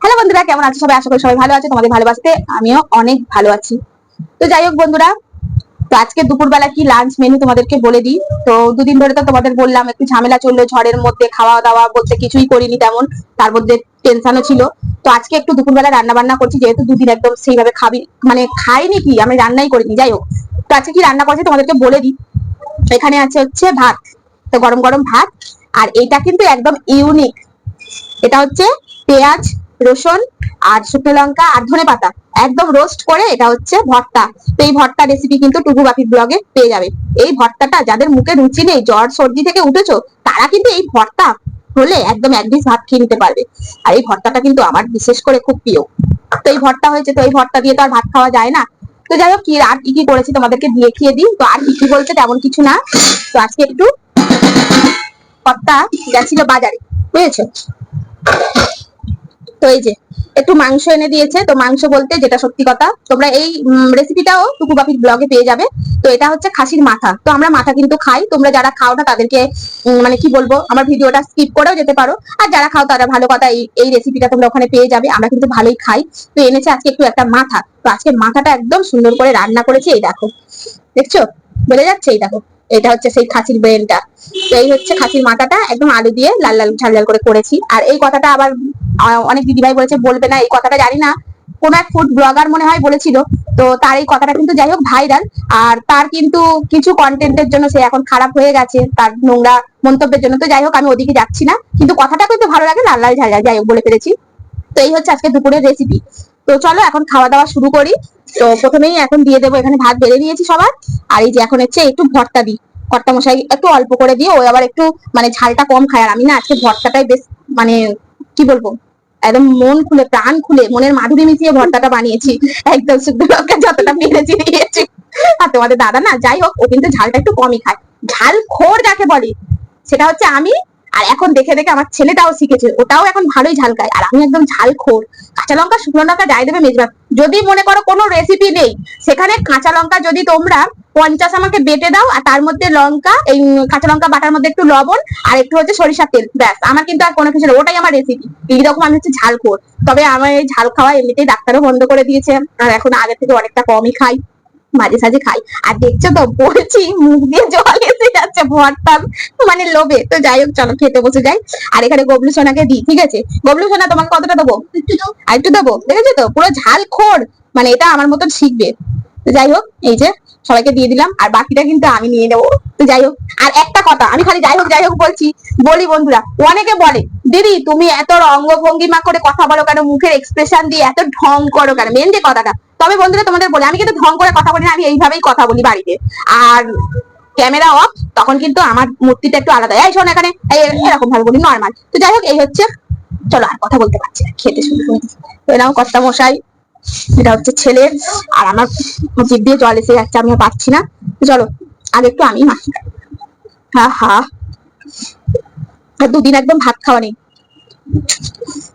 Hello বন্ধুরা, কেমন আছো সবাই? আশা করি সবাই ভালো আছে, তোমাদের ভালোবাসতে আমিও অনেক ভালো আছি। তো যাই হোক বন্ধুরা, তো আজকে দুপুরবেলা কি লাঞ্চ মেনু তোমাদেরকে বলে দিই? তো দুদিন ধরে তো তোমাদের বললাম, একটু ঝামেলা চলল, ঝড়ের মধ্যে খাওয়া দাওয়া বলতে কিছুই করিনি তেমন, তার মধ্যে টেনশনও ছিল। তো আজকে একটু দুপুরবেলা রান্না বান্না করছি, যেহেতু দুদিন একদম সেইভাবে খাবি মানে খাইনি কি, আমি রান্নাই করিনি, যাই হোক। তো আজকে কি রান্না করছি তোমাদেরকে বলে দিই। এখানে আছে হচ্ছে ভাত, তো গরম গরম ভাত, আর এটা কিন্তু একদম ইউনিক এটা হচ্ছে পেঁয়াজ, রসুন আর শুকনো লঙ্কা আর ধনে পাতা। একদম রোস্ট করে এটা হচ্ছে ভর্তা। তো এই ভর্তা রেসিপি কিন্তু টুকু বাপির ব্লগে পেয়ে যাবে। এই ভর্তাটা যাদের মুখে রুচি নেই, জ্বর, সর্দি থেকে উঠেছো, তারা কিন্তু এই ভর্তা হলে একদম এক ডিশ ভাত খেয়ে নিতে পারবে। আর এই ভর্তাটা কিন্তু আমার বিশেষ করে খুব প্রিয়। তো এই ভর্তা হয়েছে, তো এই ভর্তা দিয়ে তো আর ভাত খাওয়া যায় না। তো যাই হোক, কি আর কি কি করেছি তোমাদেরকে দিয়ে খেয়ে দিই। তো আর কি কি বলতে তেমন কিছু না। তো আজকে একটু ভর্তা গেছিল বাজারে, বুঝেছ? তো এই যে, একটু মাংস এনে দিয়েছে। তো মাংস বলতে যেটা সত্যি কথা, তোমরা এই রেসিপিটাও টুকু বাপির ব্লগে পেয়ে যাবে। তো এটা হচ্ছে খাসির মাথা। তো আমরা মাথা কিন্তু খাই। তোমরা যারা খাও না, তাদেরকে মানে কি বলব, আমার ভিডিওটা স্কিপ করেও যেতে পারো। আর যারা খাও, তারা ভালো কথা এই এই রেসিপিটা তোমরা ওখানে পেয়ে যাবে। আমরা কিন্তু ভালোই খাই। তো এনেছে আজকে একটু একটা মাথা। তো আজকে মাথাটা একদম সুন্দর করে রান্না করেছে এই দেখো। দেখছ? বোঝা যাচ্ছে এই দেখো? এটা হচ্ছে সেই খাসির ব্রেনটা তো এই হচ্ছে খাসির মাথাটা। একদম আলু দিয়ে লাল লাল ঝাল ঝাল করে করেছি। আর এই কথাটা আবার অনেক দিদিভাই বলেছে, বলবে না, এই কথাটা জানি না। কোন এক ফুড ব্লগার মনে হয় বলেছিল, তো তার এই কথাটা কিন্তু যাই হোক ভাইরাল আর তার কিন্তু কিছু কন্টেন্টের জন্য সে এখন খারাপ হয়ে গেছে, তার নোংরা মন্তব্যের জন্য। তো যাই হোক, আমি ওদিকে যাচ্ছি না, কিন্তু কথাটা কিন্তু ভালো লাগে, লাল লাল ঝাল যাই হোক বলে ফেলেছি। তো এই হচ্ছে আজকে দুপুরের রেসিপি তো চলো, এখন খাওয়া দাওয়া শুরু করি। তো প্রথমেই এখন দিয়ে দেবো, এখানে ভাত বেড়ে নিয়েছি সবার। আর এই যে এখন হচ্ছে একটু ভর্তা দিই। কর্তা মশাই একটু অল্প করে দিয়ে ওই আবার একটু মানে ঝালটা কম খায়। আর আমি না আজকে ভর্তাটাই বেশ মানে কি বলব একদম মন খুলে, প্রাণ খুলে, মনের মাধুরী মিশিয়ে ভর্তাটা বানিয়েছি। একদম শুদ্ধ লঙ্কা যতটা পেরেছি দিয়েছি। আর তোমাদের দাদা না, যাই হোক, ও কিন্তু ঝালটা একটু কমই খায়। ঝাল খোর যাকে বলে, সেটা হচ্ছে আমি আর এখন দেখে দেখে আমার ছেলেটাও শিখেছে, ওটাও এখন ভালোই ঝাল খায়। আর আমি একদম ঝাল খোর কাঁচা লঙ্কা, শুকনো লঙ্কা যাই দেবে মেজবান। যদি মনে করো কোনো রেসিপি নেই, সেখানে কাঁচা লঙ্কা যদি তোমরা পঞ্চাশ আমাকে বেটে দাও, আর তার মধ্যে লঙ্কা, এই কাঁচা লঙ্কা বাটার মধ্যে একটু লবণ, আর একটু হচ্ছে সরিষার তেল, ব্যাস। আমার কিন্তু আর কোনো কিছু ওটাই আমার রেসিপি এইরকম আমি হচ্ছে ঝাল খোর তবে আমার এই ঝাল খাওয়া এমনিতেই ডাক্তারও বন্ধ করে দিয়েছে। আর এখন আগে থেকে অনেকটা কমই খাই, মাঝে সাঝে খাই। আর দেখছ তো, বলছি মুখ দিয়ে জল যাচ্ছে ভর্তা মানে লোভে। তো যাই হোক, চলো খেতে বসে যাই। আর এখানে গবলু সোনাকে দিই, ঠিক আছে? গবলু সোনা, তোমাকে কতটা দেবো? আর একটু দেবো? দেখেছ তো? পুরো ঝাল খোর। মানে এটা আমার মতন শিখবে। যাই হোক, এই যে, সবাইকে দিয়ে দিলাম। আর বাকিটা কিন্তু আমি নিয়ে নেব। তো যাই হোক, আর একটা কথা, আমি খালি যাই হোক যাই হোক বলছি, বলি বন্ধুরা, অনেকে বলে, দিদি, তুমি এত অঙ্গ ভঙ্গিমা করে কথা বলো কেন? মুখের এক্সপ্রেশন দিয়ে এত ঢং করো কেন? মেন যে কথাটা। তবে বন্ধুরা, তোমাদের বলে, আমি কিন্তু ঢং করে কথা বলি না, আমি এইভাবেই কথা বলি বাড়িতে। আর ক্যামেরা অফ তখন কিন্তু আমার মূর্তিটা একটু আলাদা। এই শোন এখানে এরকম ভাবে বলি নর্মাল তো যাই হোক, এই হচ্ছে, চলো আর কথা বলতে পারছি না, খেতে শুরু করে এরকম কর্তা মশাই, এটা হচ্ছে ছেলে। আর আমার জিভ দিয়ে জল এসে যাচ্ছে আমি পাচ্ছি না। চলো আর একটু আমি মাখি। হা হা। আর দুদিন একদম ভাত খাওয়া নেই।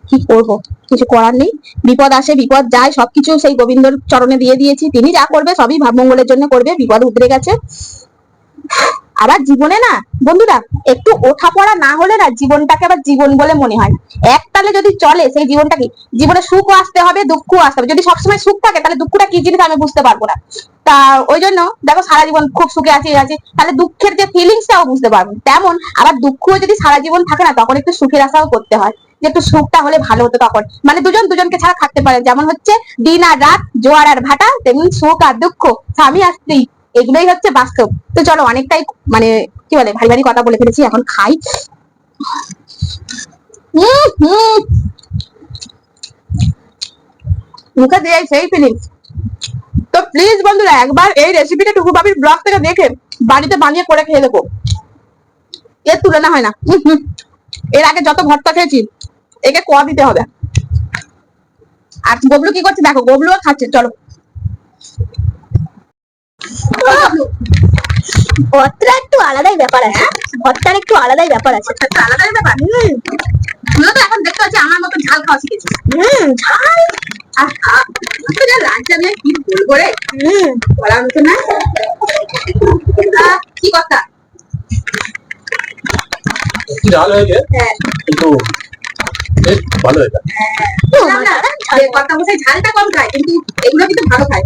কি করব? কিছু করার নেই। বিপদ আসে, বিপদ যায়, সবকিছু সেই গোবিন্দর চরণে দিয়ে দিয়েছি। তিনি যা করবে, সবই মঙ্গলের জন্য করবে। বিপদ উতরে গেছে। আবার জীবনে না, বন্ধুরা, একটু ওঠা পড়া না হলে না জীবনটাকে আবার জীবন বলে মনে হয়। এক তালে যদি চলে, সেই জীবনটা কি? জীবনে সুখও আসতে হবে, দুঃখও আসতে হবে। যদি সবসময় সুখ থাকে, তাহলে দুঃখটা কি জিনিস আমি বুঝতে পারব না। তা ওই জন্য দেখো, সারা জীবন খুব সুখে আছি আছি। তাহলে দুঃখের যে ফিলিংসটাও বুঝতে পারব। তেমন আবার দুঃখও যদি সারা জীবন থাকে না, তখন একটু সুখের আশাও করতে হয়। যে একটু সুখটা হলে ভালো হতো তখন। মানে দুজন দুজনকে ছাড়া থাকতে পারে যেমন হচ্ছে, দিন আর রাত, জোয়ার আর ভাটা, তেমনি সুখ আর দুঃখ, স্বামী আর স্ত্রী। এগুলোই হচ্ছে বাস্তব। তো চলো অনেকটাই মানে কি বলে, ভারী ভারী কথা বলে ফেলেছি, এখন খাই। মুখে দিয়ে সেই ফিলিংস। তো প্লিজ বন্ধুরা, একবার এই রেসিপিটা টুকু বাবির ব্লগ থেকে দেখে বাড়িতে বানিয়ে করে খেয়ে দেবো এর তুলনা হয় না। এর আগে যত ভর্তা খেয়েছি, একে কোয়া দিতে হবে। আর গবলু কি করছে? দেখো গবলুও খাচ্ছে। চলো। ভর্তার একটু আলাদাই ব্যাপার আছে ভর্তার একটু আলাদাই ব্যাপার আছে। আলাদাই ব্যাপার? তুইও তো এখন দেখতে পাচ্ছি আমার মতো ঝাল খাওয়া শিখেছিস হুম ঝাল। কি হুম। না। কি কথা? ঝাল হয়েছে হ্যাঁ। কিন্তু বেশ ভালো এটা বুঝলাম না যে কর্তা মশাই ঝালটা কম খায় কিন্তু এগুলো কিন্তু ভালো খায়।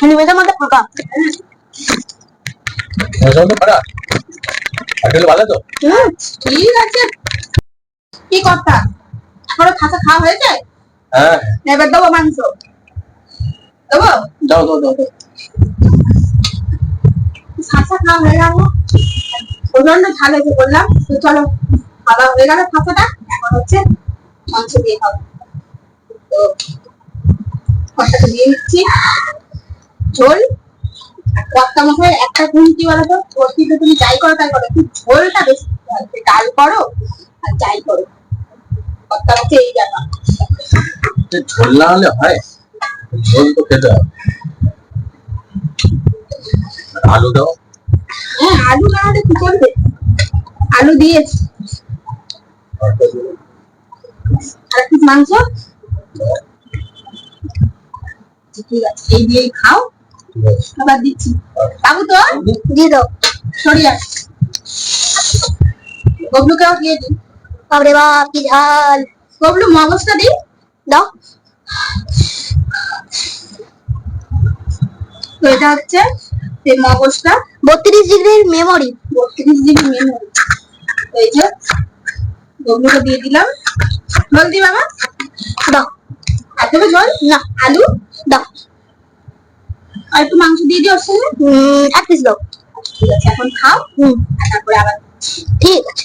নিমেষের মধ্যে আসলে ভালো তো। ঠিক আছে। কি কর্তা এখনও খাসা খাওয়া হয়েছে? হ্যাঁ। এবার দেবো মাংস। দেবো? দাও দাও দাও। খাসা খাওয়া হয়ে গেল। প্রচণ্ড ঝাল হয়েছে বললাম। তো চলো খাওয়া হয়ে গেল খাসাটা। এখন হচ্ছে মাংস দিয়ে খাব। তো কর্তাকে দিয়ে নিচ্ছি ঝোল? কর্তা মশাই একটা গুণ কি বলতো প্রতিদিন তুমি যাই করো তাই করো। একটু ঝোলটা বেশি ডাল করো আর যাই করো। কর্তা হচ্ছে এই ব্যাপার। ঝোল না হলে হয়? ঝোল তো খেতে হবে আলু দাও। হ্যাঁ আলু না হলে কি করবে? আলু দিয়েছি। আর একটু মাংস? ঠিক আছে এই দিয়েই খাও। আবার দিচ্ছি। বাবু তো? দিয়ে দাও। সরিয়ে গবলুকেও দিয়ে দিই বাপরে বাপ কি ঝাল। গবলু মগজটা দিই দাও। তো এটা হচ্ছে সেই মগজটা। বত্রিশ ডিগ্রির মেমোরি বত্রিশ জিবি মেমোরি এই যে গবলুকে দিয়ে দিলাম। জল দি বাবা। দাও। আর দেবে জল? না। আলু? দাও। আর একটু মাংস দিয়ে দিও সঙ্গে এক পিস দাও। ঠিক আছে এখন খাও। হুম। আর তারপরে আবার ঠিক আছে।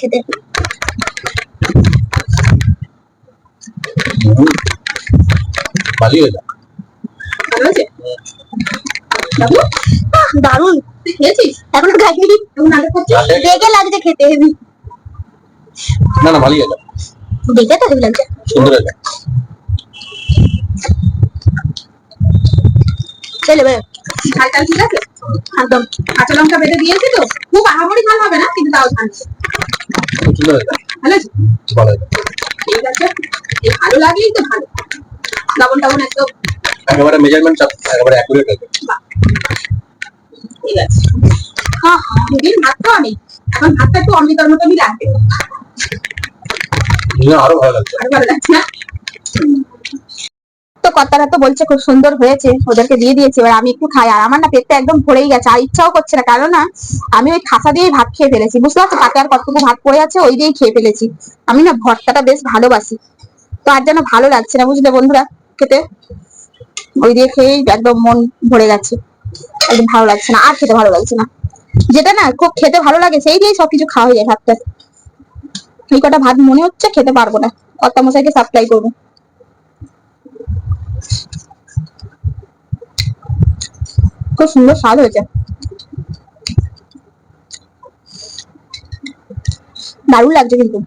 খেতে। তুই খেয়েছিস? এখন খাইনি। এখন আগে লাগছে খেতে। হেবি না না ভালোই দেখে তো হেবি লাগছে সুন্দর লেভেল ঝালটা ঠিক আছে। একদম কাঁচা লঙ্কা বেটে দিয়েছি তো খুব আহামরি ঝাল হবে না কিন্তু তাও ভালো ঠিক আছে লাগলেই তো ভালো লবণ টবণ একদম একেবারে ঠিক আছে হ্যাঁ দুদিন ভাত খাওয়া নেই। এখন ভাতটা একটু অমৃতর মতনই লাগবে। না, তো কর্তারা তো বলছে খুব সুন্দর হয়েছে ওদেরকে দিয়ে দিয়েছি এবার আমি একটু খাই আর আমার না পেটটা একদম ভরেই গেছে আর ইচ্ছাও করছে না কারণ না আমি ওই খাসা দিয়েই ভাত খেয়ে ফেলেছি বুঝতে পারছ? তাতে আর কতটুকু ভাত পড়ে আছে ওই দিয়েই খেয়ে ফেলেছি। আমি না ভর্তাটা বেশ ভালোবাসি। তো আর যেন ভালো লাগছে না বুঝলে বন্ধুরা খেতে? ওই দিয়ে খেয়েই একদম মন ভরে গেছে। একদম ভালো লাগছে না আর খেতে ভালো লাগছে না। যেটা না খুব খেতে ভালো লাগে সেই দিয়েই সবকিছু খাওয়া হয়ে যায় ভাতটা। এই কটা ভাত মনে হচ্ছে, খেতে পারব না। কর্তা মশাইকে সাপ্লাই করব। খুব সুন্দর স্বাদ হয়েছে। দারুণ লাগছে কিন্তু।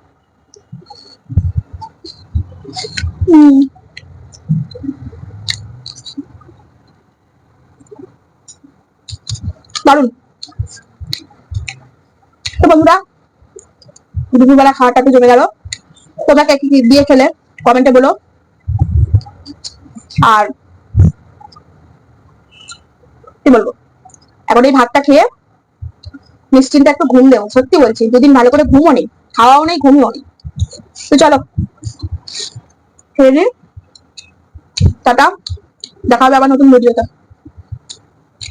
দারুণ। বন্ধুরা দুপুরবেলা খাওয়াটা তো জমে গেল। তোমরা কে দিয়ে খেলে, কমেন্টে বলো। আর কি বলব? এখন এই ভাতটা খেয়ে নিশ্চিন্তে একটু ঘুম দেবো, সত্যি বলছি। দুদিন ভালো করে ঘুমও নেই খাওয়াও নেই ঘুমও নেই তো চলো। খেয়ে নিই টাটা। দেখা হবে আবার নতুন ভিডিওতে।